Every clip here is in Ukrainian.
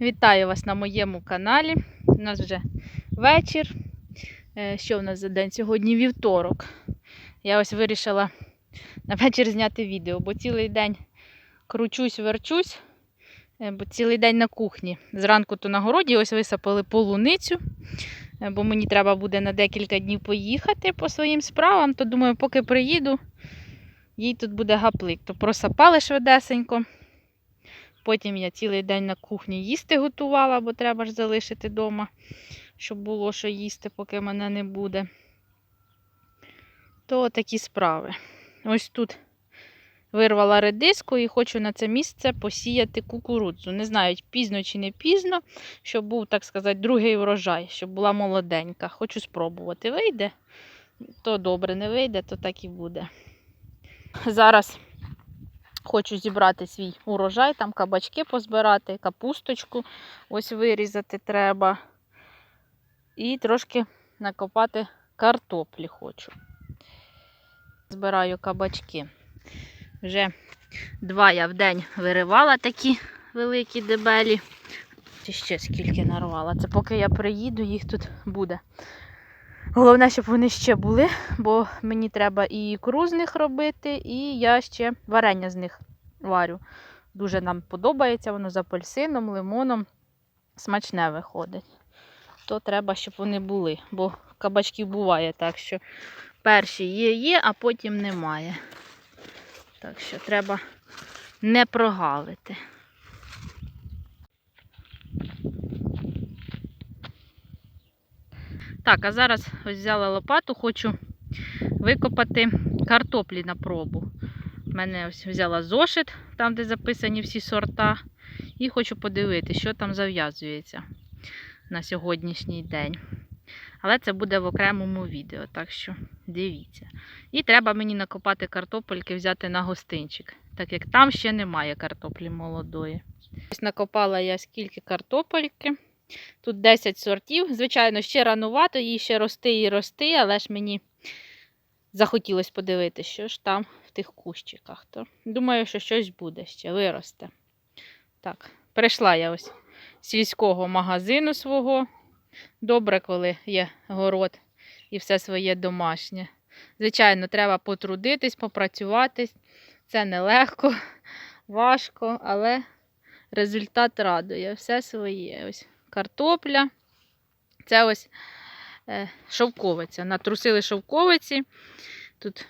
Вітаю вас на моєму каналі. У нас вже вечір. Е, Що в нас за день? Сьогодні вівторок. Я ось вирішила на вечір зняти відео, бо цілий день кручусь, верчусь, е, бо цілий день на кухні. Зранку то на городі ось висипали полуницю, е, бо мені треба буде на декілька днів поїхати по своїм справам, то думаю, поки приїду, їй тут буде гаплик. То просапали швидесенько. Потім я цілий день на кухні їсти готувала, бо треба ж залишити вдома, щоб було що їсти, поки мене не буде. То такі справи. Ось тут вирвала редиску і хочу на це місце посіяти кукурудзу. Не знаю, пізно чи не пізно, щоб був, так сказати, другий врожай, щоб була молоденька. Хочу спробувати. Вийде, то добре, не вийде, то так і буде. Зараз Хочу зібрати свій урожай, там кабачки позбирати, капусточку ось вирізати треба. І трошки накопати картоплі хочу. Збираю кабачки. Вже два я в день виривала такі великі дебелі. Чи ще скільки нарвала. Це поки я приїду, їх тут буде. Головне, щоб вони ще були, бо мені треба і ікру з них робити, і я ще варення з них варю. Дуже нам подобається, воно з апельсином, лимоном. Смачне виходить. То треба, щоб вони були, бо кабачків буває так, що перші є-є, а потім немає. Так що треба не прогалити. Так, а зараз ось взяла лопату, хочу викопати картоплі на пробу. У мене ось взяла зошит, там, де записані всі сорта, і хочу подивитися, що там зав'язується на сьогоднішній день. Але це буде в окремому відео, так що дивіться. І треба мені накопати картопельки, взяти на гостинчик, так як там ще немає картоплі молодої. Ось накопала я скільки картопельки. Тут 10 сортів. Звичайно, ще ранувато, їй ще рости і рости, але ж мені захотілося подивитися, що ж там в тих кущиках. То думаю, що щось буде ще, виросте. Так, прийшла я ось з сільського магазину свого. Добре, коли є город і все своє домашнє. Звичайно, треба потрудитись, попрацювати. Це нелегко, важко, але результат радує. Все своє. Ось картопля. Це ось е, шовковиця. Натрусили шовковиці. Тут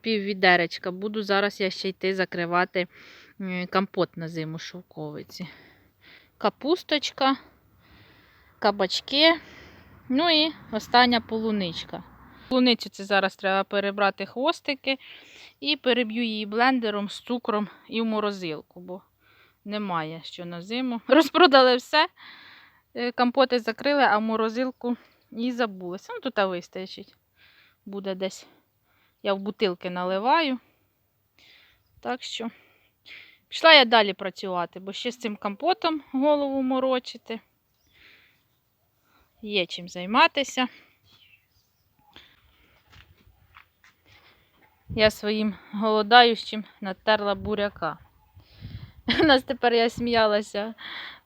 пів відеречка. Буду зараз я ще йти закривати компот на зиму шовковиці. Капусточка, кабачки. Ну і остання полуничка. Полуницю це зараз треба перебрати хвостики і переб'ю її блендером з цукром і в морозилку, бо немає що на зиму. Розпродали все. Е, Компоти закрили, а морозилку і забулися. Ну, тут вистачить. Буде десь. Я в бутилки наливаю. Так що пішла я далі працювати, бо ще з цим компотом голову морочити. Є чим займатися. Я своїм голодаючим натерла буряка. У нас тепер я сміялася.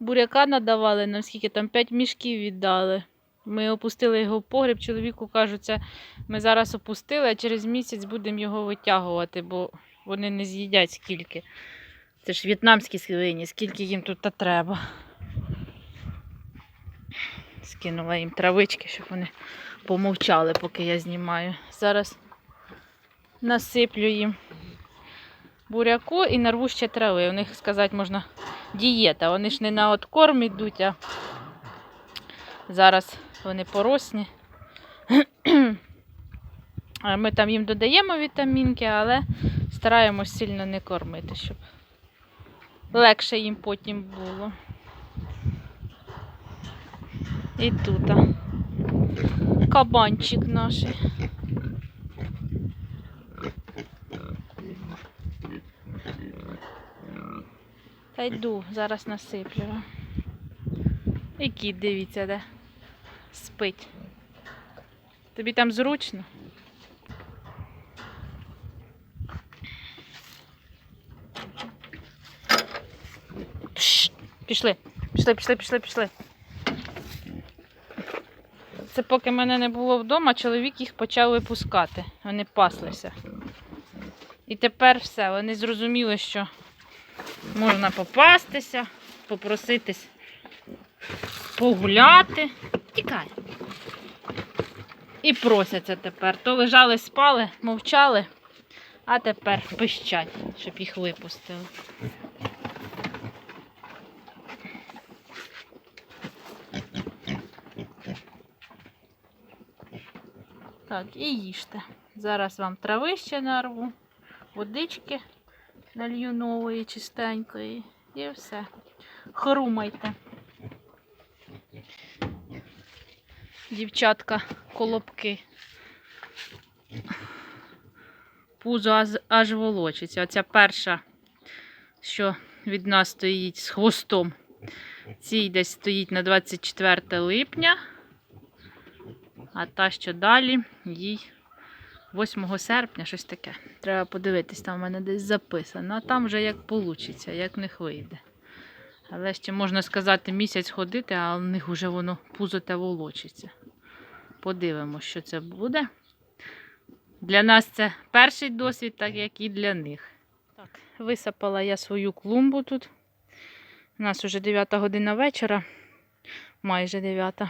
Буряка надавали, нам скільки там 5 мішків віддали. Ми опустили його в погріб, чоловіку кажуть, ми зараз опустили, а через місяць будемо його витягувати, бо вони не з'їдять скільки. Це ж в'єтнамські свині, скільки їм тут та треба. Скинула їм травички, щоб вони помовчали, поки я знімаю. Зараз насиплю їм буряку і нарву ще трави. У них, сказати, можна дієта. Вони ж не на откорм йдуть, а зараз вони поросні. Ми там їм додаємо вітамінки, але стараємось сильно не кормити, щоб легше їм потім було. І тут кабанчик наш. Та йду, зараз насиплю. І кіт, дивіться, де спить. Тобі там зручно? Пішли. Пішли, пішли, пішли, пішли. Це поки мене не було вдома, чоловік їх почав випускати. Вони паслися. І тепер все, вони зрозуміли, що можна попастися, попроситись погуляти. Тікай. І просяться тепер. То лежали, спали, мовчали, а тепер пищать, щоб їх випустили. Так, і їжте. Зараз вам трави ще нарву, водички налью нової, чистенької, і все. Хрумайте. Дівчатка, колобки. Пузо аж, аж волочиться. Оця перша, що від нас стоїть з хвостом. Цій десь стоїть на 24 липня. А та, що далі, їй 8 серпня, щось таке. Треба подивитись, там в мене десь записано. А там вже як вийде, як в них вийде. Але ще можна сказати, місяць ходити, а в них вже воно пузо те волочиться. Подивимося, що це буде. Для нас це перший досвід, так як і для них. Так, висапала я свою клумбу тут. У нас вже 9 година вечора, майже 9.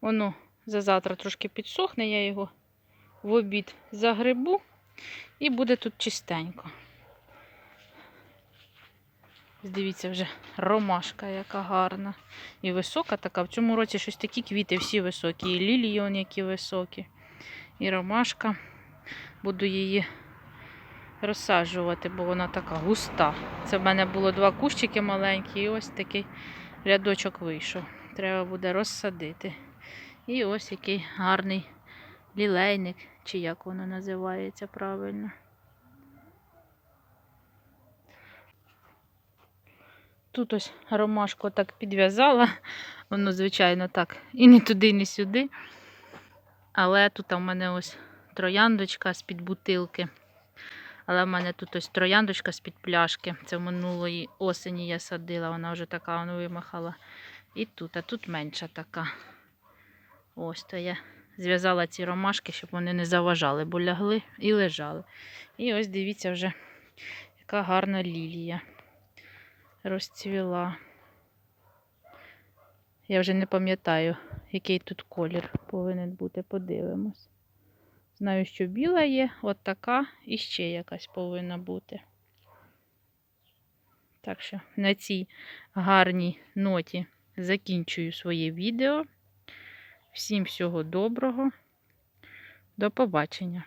Воно за завтра трошки підсохне, я його в обід загребу і буде тут чистенько. Дивіться, вже ромашка, яка гарна. І висока така. В цьому році щось такі квіти всі високі. І лілії, он які високі. І ромашка. Буду її розсаджувати, бо вона така густа. Це в мене було два кущики маленькі, і ось такий рядочок вийшов. Треба буде розсадити. І ось який гарний лілейник, чи як воно називається правильно. Тут ось ромашку так підв'язала. Воно, звичайно, так. І не туди, і не сюди. Але тут у мене ось трояндочка з-під бутилки. Але в мене тут ось трояндочка з-під пляшки. Це минулої осені я садила, вона вже така вона вимахала. І тут, а тут менша така. Ось то я зв'язала ці ромашки, щоб вони не заважали, бо лягли і лежали. І ось дивіться вже, яка гарна лілія розцвіла. Я вже не пам'ятаю, який тут колір повинен бути, подивимось. Знаю, що біла є, от така і ще якась повинна бути. Так що на цій гарній ноті закінчую своє відео. Всім всього доброго. До побачення!